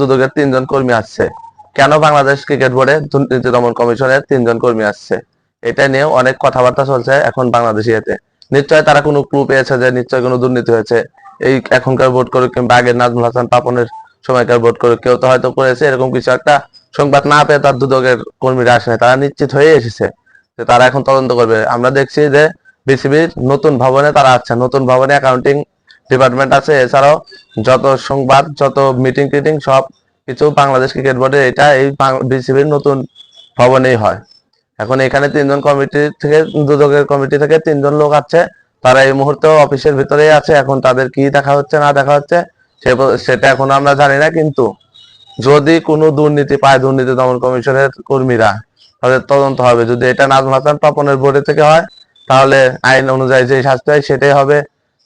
দুদকের তিনজন কর্মী আসছে। কেন বাংলাদেশ ক্রিকেট বোর্ডে দুর্নীতি দমন কমিশনের তিনজন কর্মী আসছে? এটা নিয়ে অনেক কথাবার্তা চলছে এখন বাংলাদেশি এতে নিশ্চয় তারা কোনো ক্লু পেয়েছে যে নিশ্চয় কোনো দুর্নীতি হয়েছে। এই এখনকার ভোট করে কিংবা আগের নাজমুল হাসান পাপনের সময়কার ভোট করে কেউ তো হয়তো করেছে, এরকম কিছু একটা সংবাদ না পেয়ে তার দুদকের কর্মীরা আসে তারা নিশ্চিত হয়ে এসেছে যে তারা এখন তদন্ত করবে। আমরা দেখছি যে বিসিবির নতুন ভবনে তারা আছে নতুন ভবনে অ্যাকাউন্টিং ডিপার্টমেন্ট আছে। এছাড়াও যত সংবাদ, যত মিটিং টিটিং সব কিছু বাংলাদেশ ক্রিকেট বোর্ডে এটা এই বিসিবির নতুন ভবনেই হয়। এখন এখানে তিনজন কমিটি থেকে, দুদকের কমিটি থেকে তিনজন লোক আছে। তারা এই মুহূর্তে অফিসের ভিতরেই আছে। এখন তাদের কি দেখা হচ্ছে, না দেখা হচ্ছে সেটা এখন আমরা জানি না। কিন্তু যদি কোনো দুর্নীতি পায় দুর্নীতি দমন কমিশনের কর্মীরা তাদের তদন্ত হবে। যদি এটা নাজমুল হাসান পাপনের বোর্ডে থেকে হয়, তাহলে আইন অনুযায়ী যে শাস্তি হয়, সেটাই হবে।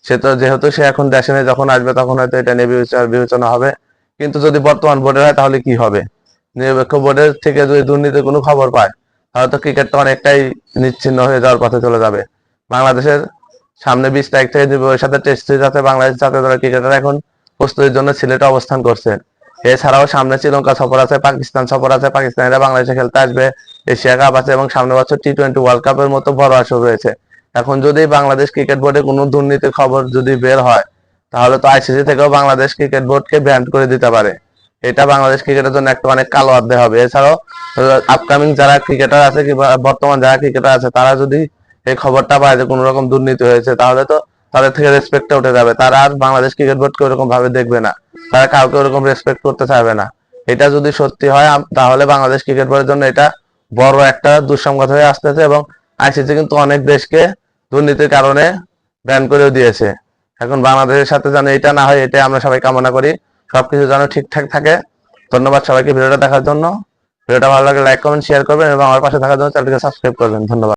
সে তো যেহেতু সে এখন দেশে নেই, যখন আসবে তখন হয়তো এটা নিয়ে বিবেচনা বিবেচনা হবে। কিন্তু যদি বর্তমান বোর্ডের হয় তাহলে কি হবে? নিরপেক্ষ বোর্ডের থেকে যদি দুর্নীতির কোনো খবর পায়, তাহলে তো ক্রিকেটটা অনেকটাই নিচ্ছিন্ন হয়ে যাওয়ার পথে চলে যাবে। বাংলাদেশের সামনে বিশ তারিখ থেকে ওর সাথে টেস্ট যাতে বাংলাদেশ জাতীয় দলের ক্রিকেটার এখন প্রস্তুতির জন্য সিলেটে অবস্থান করছে। এছাড়াও সামনে শ্রীলঙ্কা সফর আছে, পাকিস্তান সফর আছে, পাকিস্তানিরা বাংলাদেশে খেলতে আসবে, এশিয়া কাপ আছে এবং সামনে বছর টি টোয়েন্টি ওয়ার্ল্ড কাপের মতো বড় আসর রয়েছে। এখন যদি বাংলাদেশ ক্রিকেট বোর্ডে কোনো দুর্নীতির খবর যদি বের হয়, তাহলে তো আইসিসি থেকেও বাংলাদেশ ক্রিকেট বোর্ডকে ব্যান করে দিতে পারে। এটা বাংলাদেশ ক্রিকেটের জন্য একটা অনেক কালো অধ্যায় হবে। এছাড়াও আপকামিং যারা ক্রিকেটার আছে কিংবা বর্তমান যারা ক্রিকেটার আছে, তারা যদি এই খবরটা পায় যে কোনো রকম দুর্নীতি হয়েছে, তাহলে তো তাদের থেকে রেসপেক্টটা উঠে যাবে। তারা আর বাংলাদেশ ক্রিকেট বোর্ডকে ওরকম ভাবে দেখবে না। তারা কাউকে ওরকম রেসপেক্ট করতে চাইবে না। এটা যদি সত্যি হয় তাহলে বাংলাদেশ ক্রিকেট বোর্ডের জন্য এটা বড় একটা দুঃসংবাদ হয়ে আসতেছে এবং আইসিসি কিন্তু অনেক দেশকে দুর্নীতির কারণে ব্যান করেও দিয়েছে। এখন বাংলাদেশের সাথে যেন এটা না হয় এটা আমরা সবাই কামনা করি। সবকিছু যেন ঠিকঠাক থাকে। ধন্যবাদ সবাইকে ভিডিওটা দেখার জন্য। ভিডিওটা ভালো লাগে লাইক কমেন্ট শেয়ার করবেন এবং আমার পাশে থাকার জন্য চ্যানেলটিকে সাবস্ক্রাইব করবেন। ধন্যবাদ।